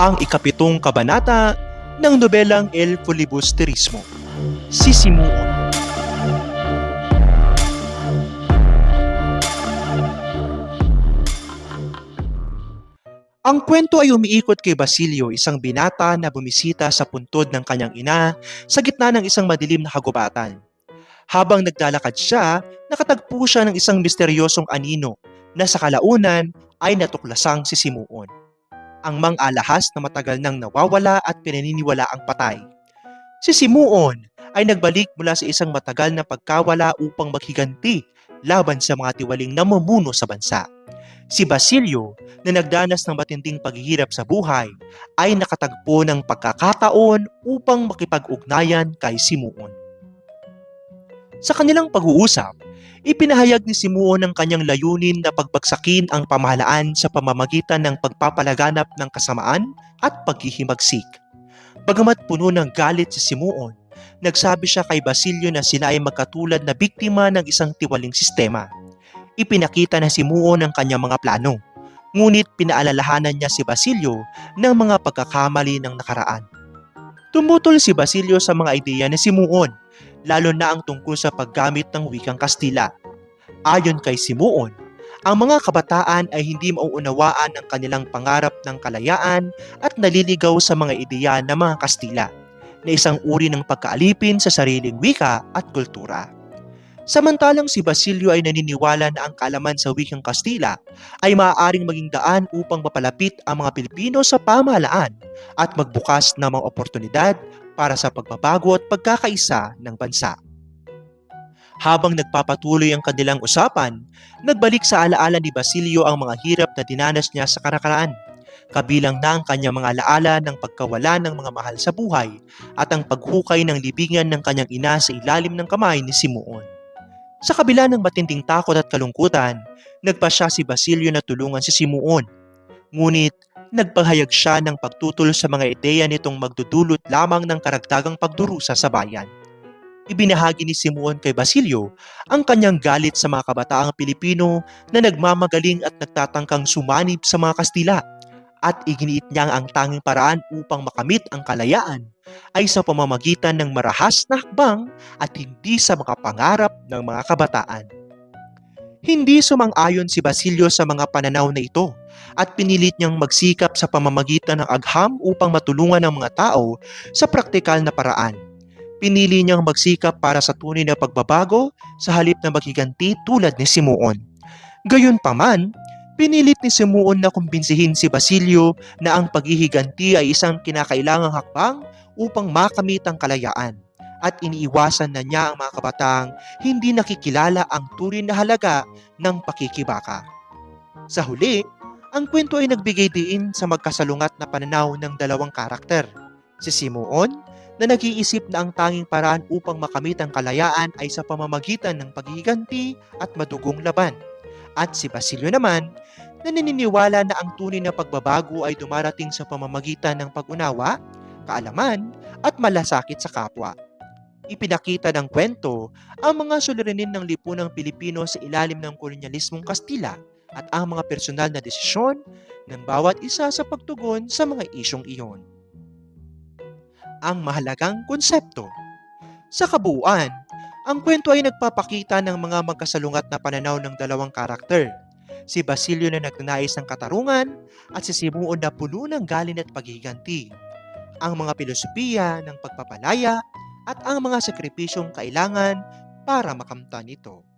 ang ikapitong kabanata ng nobelang El Filibusterismo, Sisimuon. Ang kwento ay umiikot kay Basilio, isang binata na bumisita sa puntod ng kanyang ina sa gitna ng isang madilim na kagubatan. Habang naglalakad siya, nakatagpo siya ng isang misteryosong anino na sa kalaunan ay natuklasang si Simuon. Ang mang-alahas na matagal nang nawawala at pinaniniwala ang patay. Si Simuon ay nagbalik mula sa isang matagal na pagkawala upang maghiganti laban sa mga tiwaling namumuno sa bansa. Si Basilio na nagdanas ng matinding paghihirap sa buhay ay nakatagpo ng pagkakataon upang makipag-ugnayan kay Simuon. Sa kanilang pag-uusap, ipinahayag ni Simuon ang kanyang layunin na pagbagsakin ang pamahalaan sa pamamagitan ng pagpapalaganap ng kasamaan at paghihimagsik. Bagamat puno ng galit si Simuon, nagsabi siya kay Basilio na sila ay magkatulad na biktima ng isang tiwaling sistema. Ipinakita na si Simuon ang kanyang mga plano, ngunit pinaalalahanan niya si Basilio ng mga pagkakamali ng nakaraan. Tumutol si Basilio sa mga ideya ni Simuon, lalo na ang tungkol sa paggamit ng wikang Kastila. Ayon kay Simuon, ang mga kabataan ay hindi mauunawaan ang kanilang pangarap ng kalayaan at naliligaw sa mga ideya ng mga Kastila na isang uri ng pagkaalipin sa sariling wika at kultura. Samantalang si Basilio ay naniniwala na ang kaalaman sa wikang Kastila ay maaaring maging daan upang mapalapit ang mga Pilipino sa pamahalaan at magbukas ng mga oportunidad para sa pagbabago at pagkakaisa ng bansa. Habang nagpapatuloy ang kanilang usapan, nagbalik sa alaala ni Basilio ang mga hirap na dinanas niya sa karakaraan. Kabilang na ang kanyang mga alaala ng pagkawala ng mga mahal sa buhay at ang paghukay ng libingan ng kanyang ina sa ilalim ng kamay ni Simuon. Sa kabila ng matinding takot at kalungkutan, nagpa siya si Basilio na tulungan si Simuon. Ngunit nagpahayag siya ng pagtutol sa mga ideya nitong magdudulot lamang ng karagdagang pagdurusa sa bayan. Ibinahagi ni Simuon kay Basilio ang kanyang galit sa mga kabataang Pilipino na nagmamagaling at nagtatangkang sumanib sa mga Kastila at iginiit niya ang tanging paraan upang makamit ang kalayaan ay sa pamamagitan ng marahas na hakbang at hindi sa mga pangarap ng mga kabataan. Hindi sumang-ayon si Basilio sa mga pananaw na ito at pinilit niyang magsikap sa pamamagitan ng agham upang matulungan ang mga tao sa praktikal na paraan. Pinili niyang magsikap para sa tunay na pagbabago sa halip na maghiganti tulad ni Simuon. Gayunpaman, pinilit ni Simuon na kumbinsihin si Basilio na ang paghihiganti ay isang kinakailangang hakbang upang makamit ang kalayaan at iniiwasan na niya ang mga kabatang hindi nakikilala ang turin na halaga ng pakikibaka. Sa huli, ang kwento ay nagbigay diin sa magkasalungat na pananaw ng dalawang karakter. Si Simuon, na nag-iisip na ang tanging paraan upang makamit ang kalayaan ay sa pamamagitan ng paghihiganti at madugong laban. At si Basilio naman, na naniniwala na ang tunay na pagbabago ay dumarating sa pamamagitan ng pag-unawa, kaalaman, at malasakit sa kapwa. Ipinakita ng kwento ang mga suliranin ng lipunang Pilipino sa ilalim ng kolonyalismong Kastila at ang mga personal na desisyon ng bawat isa sa pagtugon sa mga isyong iyon. Ang mahalagang konsepto Sa kabuuan, ang kwento ay nagpapakita ng mga magkasalungat na pananaw ng dalawang karakter. Si Basilio na nagnanais ng katarungan at si Simuon na puno ng galin at paghiganti. Ang mga filosofiya ng pagpapalaya at ang mga sakripisyong kailangan para makamtan ito.